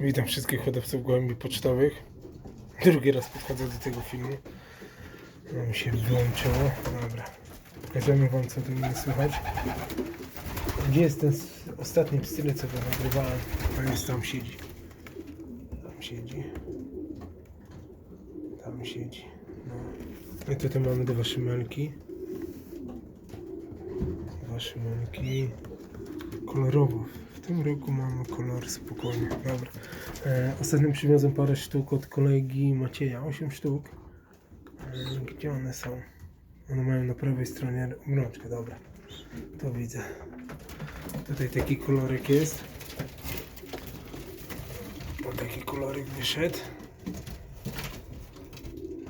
Witam wszystkich hodowców gołębi pocztowych. Drugi raz podchodzę do tego filmu. No mi się wyłączyło. Dobra. Pokażemy wam co tu nie słychać. Gdzie jest ten ostatni pstylet, co go nagrywałem? A jest tam siedzi. Tam siedzi. Tam siedzi. No. I tutaj mamy dwa szymelki. Dwa szymelki. Kolorowo. W tym roku mamy kolor spokojny. Dobra. E, ostatnio przywiozłem parę sztuk od kolegi Macieja. 8 sztuk. E, gdzie one są? One mają na prawej stronie obrączkę. Dobra. To widzę. Tutaj taki kolorek jest. O taki kolorek wyszedł.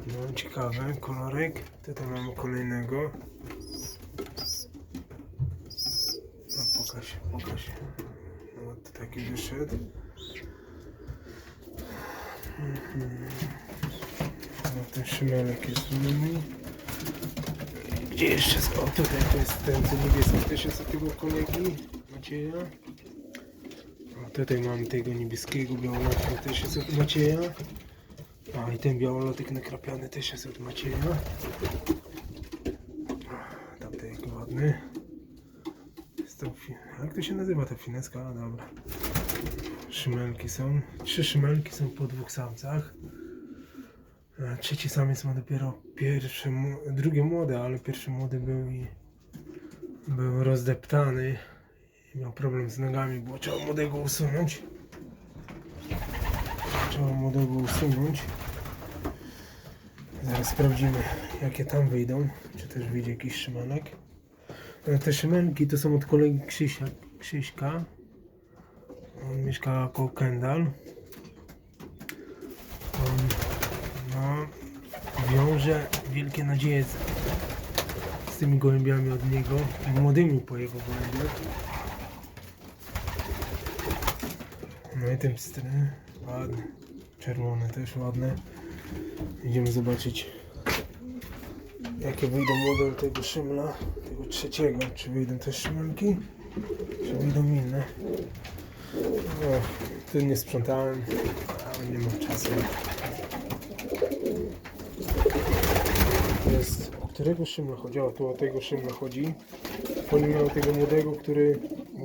No ciekawe, kolorek. Tutaj mamy kolejnego. No pokaż, pokaż. No to Mhm. No ten szymelek jest nimi. Gdzie jeszcze jest? O tutaj to jest ten co niebieski też jest od tego kolegi Macieja. O tutaj mamy tego niebieskiego białolotka też jest od Macieja. A i ten białolotek nakrapiany też jest od Macieja. Tamten ładny. Jak to się nazywa ta fineska? A dobra. Szymelki są. Trzy szymelki są po dwóch samcach. Trzeci samiec ma dopiero pierwszy, mu- drugi młody, ale pierwszy młody był i był rozdeptany i miał problem z nogami, było trzeba młodego usunąć. Trzeba młodego usunąć. Zaraz sprawdzimy, jakie tam wyjdą. Czy też wyjdzie jakiś szymanek. Te szymenki to są od kolegi Krzyśka. On mieszka koło Kendall. On no, wiąże wielkie nadzieje z, z tymi gołębiami od niego, młodymi po jego gołębiach. No i ten pstry, ładny, czerwone też ładne. Idziemy zobaczyć jakie wyjdą młode od tego szymla, tego trzeciego. Czy wyjdą też szymelki, czy wyjdą inne. No, tu nie sprzątałem, ale nie mam czasu. Jest, o którego szymla chodzi? O, tu o tego szymla chodzi. On miał tego młodego, który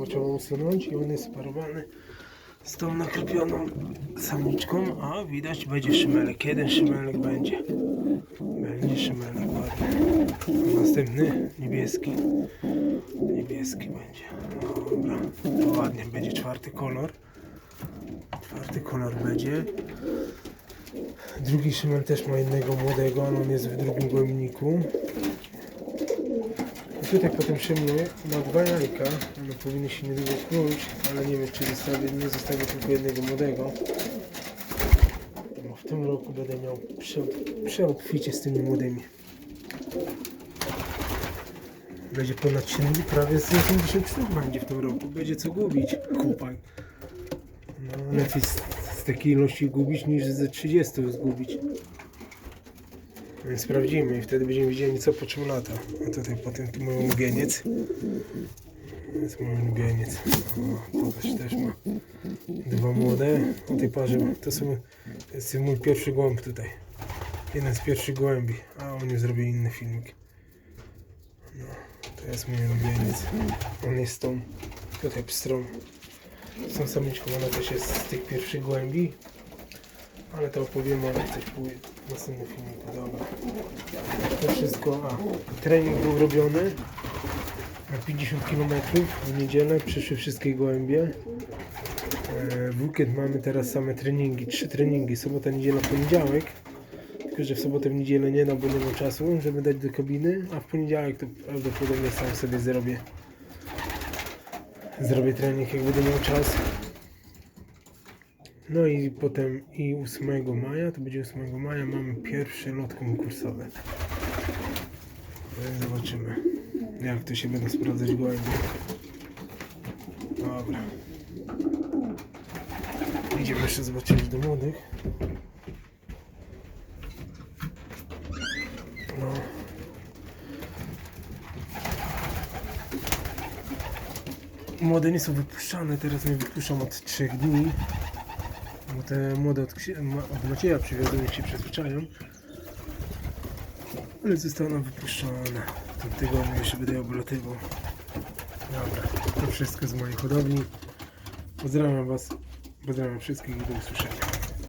trzeba usunąć i on jest sparowany z tą nakrupioną samiczką, a widać będzie szymelek. Jeden szymelek będzie. Będzie szymelek ładny. Następny niebieski. Niebieski będzie. Dobra, to ładnie będzie czwarty kolor. Czwarty kolor będzie. Drugi szymel też ma jednego młodego, on jest w drugim gołębniku. I tutaj po tym szymlu ma dwa jajka. One powinny się niedługo knuć, ale nie wiem czy zostawię, nie zostawię tylko jednego młodego. Bo w tym roku będę miał prze, przeobficie z tymi młodymi. Będzie ponad 70, prawie z 80 sztuk będzie w tym roku. Będzie co gubić, chłopak. No, lepiej z, z takiej ilości gubić niż ze 30 zgubić. Więc sprawdzimy i wtedy będziemy wiedzieli co po czym lata. A tutaj potem tu mój ulubieniec. To jest mój ulubieniec. O, pokaż też ma dwa młode. O tej parze to są to jest mój pierwszy gołąb tutaj. Jeden z pierwszych gołębi. A o nim zrobię inny filmik. No, to jest mój ulubieniec. On jest tą tutaj pstrą. Z tą samiczką ona też jest z tych pierwszych gołębi. Ale to opowiem o coś później w następnym filmiku. Dobra. To wszystko. A, trening był robiony na 50 km w niedzielę. Przyszły wszystkie gołębie. E, W weekend mamy teraz same treningi. Trzy treningi. Sobota, niedziela, poniedziałek. Tylko, że w sobotę, w niedzielę nie da, bo nie czasu, żeby dać do kabiny. A w poniedziałek to prawdopodobnie sam sobie zrobię. Zrobię trening, jak będę miał czas. No i potem i 8 maja, to będzie 8 maja, mamy pierwszy lot konkursowy. Zobaczymy, jak to się będą sprawdzać gołębie. Dobra. Idziemy jeszcze zobaczyć do młodych. No. Młode nie są wypuszczane, teraz nie wypuszczam od 3 dni. bo te młode od, od Macieja przywiozłem, niech się przyzwyczają. Ale zostaną wypuszczone. W tym tygodniu jeszcze będę oblatywał. Dobra, to wszystko z mojej hodowli. Pozdrawiam Was. Pozdrawiam wszystkich i do usłyszenia.